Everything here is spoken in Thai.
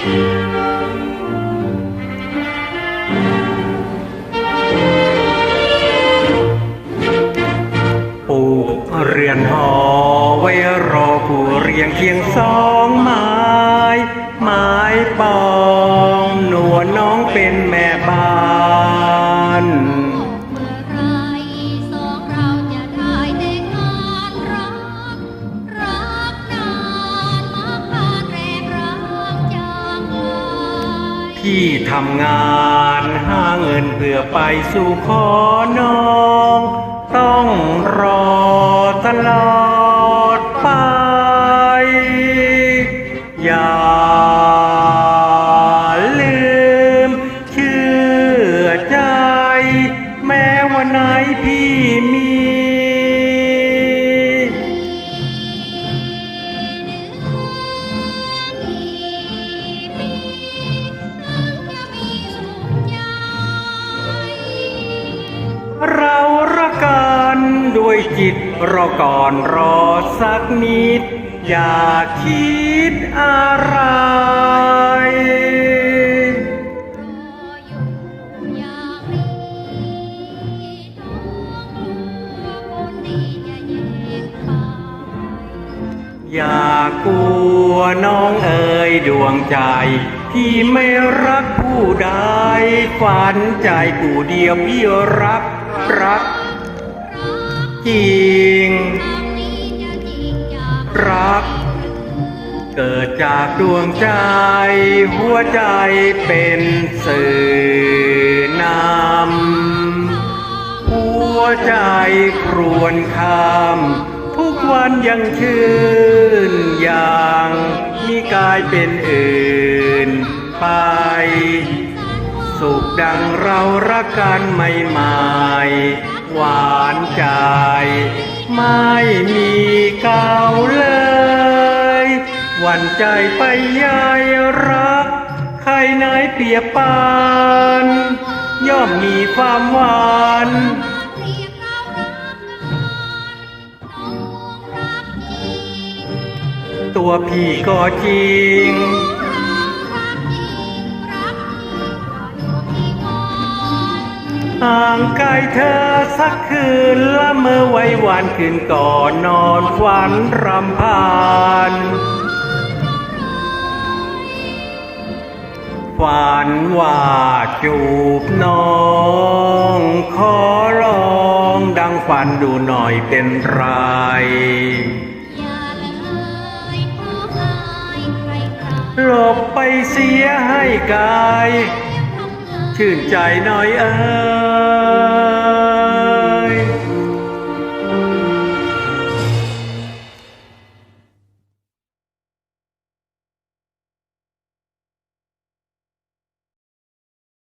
ปูเรือนหอไว้รอผู้เรียงเคียงสองไม้ไม้ปองหนัวน้องเป็นแม่บ้าน พี่ทำงานหาเงินเพื่อไปสู่ขอน้อง ต้องรอตลอดไป อย่าลืมเชื่อใจ แม้วันไหนพี่มี ด้วยจิตรอก่อนรอสักนิด อย่าคิดอะไร อย่ากลัวน้องเอ๋ยดวงใจ พี่ไม่รักผู้ใดฝันใจผู้เดียวพี่รักรัก จริง รัก เกิดจากดวงใจ หัวใจเป็นสื่อนำหัวใจครวนคำทุกวันยังชื่นอย่างมีกายเป็นอื่นไปสุขดังเรารักกันไม่หมาย หวานใจ ไม่มีเก่าเลย หวันใจไปยายรัก ใครไหนเปียปาน ย่อมมีความหวานตัวพี่ก็จริง ห่างไกลเธอสักคืนละเมื่อไว้วันคืนก่อนนอนฝันรำพานฝันว่าจูบน้องขอลองดังฝันดูหน่อยเป็นไรหลบไปเสียให้กาย ชื่นใจหน่อยเออ